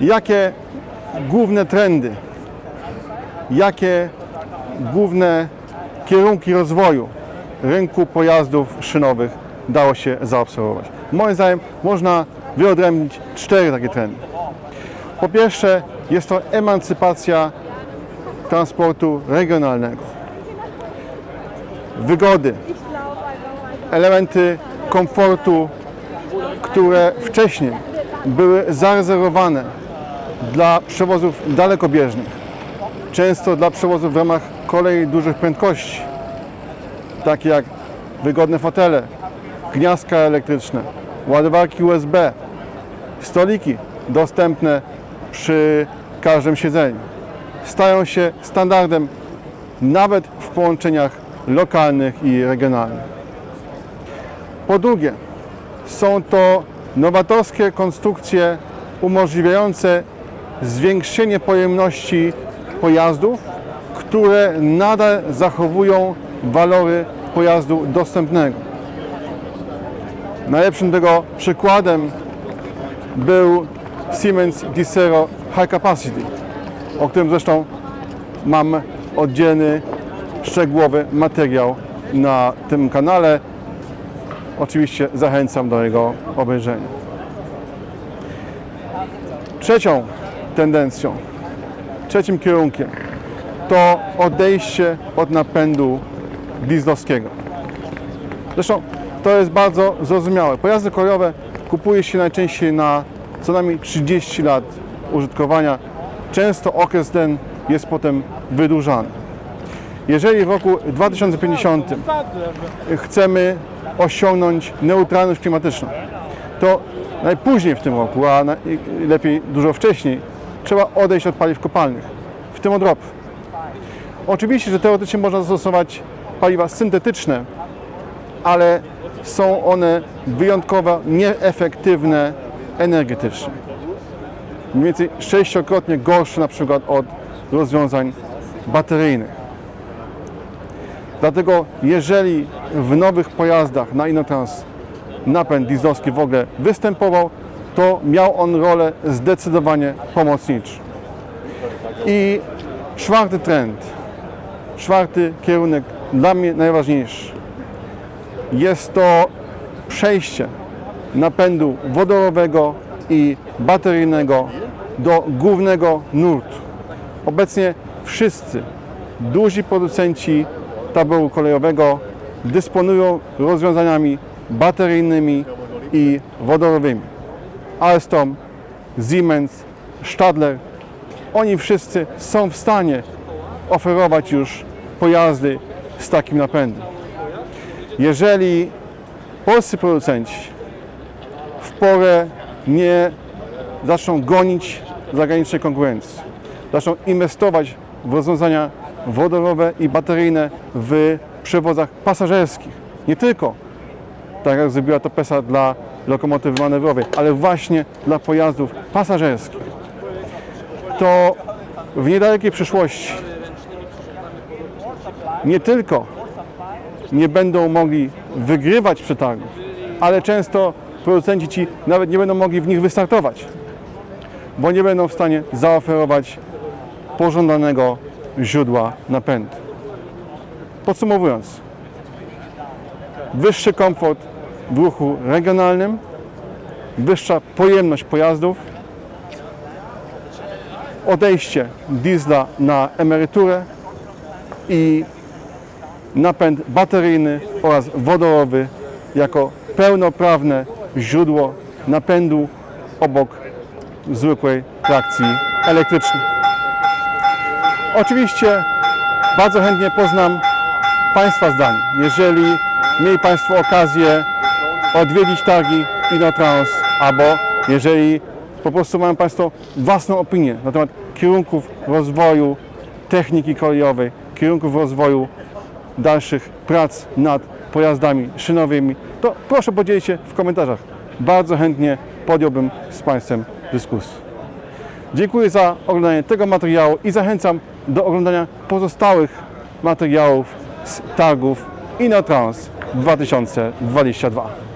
Jakie główne trendy, jakie główne kierunki rozwoju rynku pojazdów szynowych dało się zaobserwować? Moim zdaniem można wyodrębnić cztery takie trendy. Po pierwsze, jest to emancypacja transportu regionalnego. Wygody, elementy komfortu, które wcześniej były zarezerwowane dla przewozów dalekobieżnych, często dla przewozów w ramach kolei dużych prędkości, takie jak wygodne fotele, gniazdka elektryczne, ładowarki USB, stoliki dostępne przy każdym siedzeniu. Stają się standardem nawet w połączeniach lokalnych i regionalnych. Po drugie, są to nowatorskie konstrukcje umożliwiające zwiększenie pojemności pojazdów, które nadal zachowują walory pojazdu dostępnego. Najlepszym tego przykładem był Siemens Dicero High Capacity, o którym zresztą mam oddzielny, szczegółowy materiał na tym kanale. Oczywiście zachęcam do jego obejrzenia. Trzecią tendencją, trzecim kierunkiem to odejście od napędu dieslowskiego. Zresztą to jest bardzo zrozumiałe. Pojazdy kolejowe kupuje się najczęściej na co najmniej 30 lat użytkowania. Często okres ten jest potem wydłużany. Jeżeli w roku 2050 chcemy osiągnąć neutralność klimatyczną, to najpóźniej w tym roku, a lepiej dużo wcześniej, trzeba odejść od paliw kopalnych, w tym od ropy. Oczywiście, że teoretycznie można zastosować paliwa syntetyczne, ale są one wyjątkowo nieefektywne energetycznie. Mniej więcej sześciokrotnie gorsze na przykład od rozwiązań bateryjnych. Dlatego jeżeli w nowych pojazdach na Inotrans napęd dieslowski w ogóle występował, to miał on rolę zdecydowanie pomocniczą. I czwarty trend, czwarty kierunek dla mnie najważniejszy. Jest to przejście napędu wodorowego i bateryjnego do głównego nurtu. Obecnie wszyscy duzi producenci taboru kolejowego dysponują rozwiązaniami bateryjnymi i wodorowymi. Alstom, Siemens, Stadler, oni wszyscy są w stanie oferować już pojazdy z takim napędem. Jeżeli polscy producenci w porę nie zaczną gonić zagranicznej konkurencji, zaczną inwestować w rozwiązania wodorowe i bateryjne w przewozach pasażerskich. Nie tylko, tak jak zrobiła to PESA dla lokomotywy manewrowej, ale właśnie dla pojazdów pasażerskich. To w niedalekiej przyszłości nie tylko nie będą mogli wygrywać przetargów, ale często producenci ci nawet nie będą mogli w nich wystartować, bo nie będą w stanie zaoferować pożądanego źródła napędu. Podsumowując, wyższy komfort w ruchu regionalnym, wyższa pojemność pojazdów, odejście diesla na emeryturę i napęd bateryjny oraz wodorowy jako pełnoprawne źródło napędu obok zwykłej trakcji elektrycznej. Oczywiście bardzo chętnie poznam Państwa zdanie. Jeżeli mieli Państwo okazję odwiedzić targi Inotrans, albo jeżeli po prostu mają Państwo własną opinię na temat kierunków rozwoju techniki kolejowej, kierunków rozwoju dalszych prac nad pojazdami szynowymi, to proszę podzielić się w komentarzach. Bardzo chętnie podjąłbym z Państwem dyskusję. Dziękuję za oglądanie tego materiału i zachęcam do oglądania pozostałych materiałów z targów Inotrans 2022.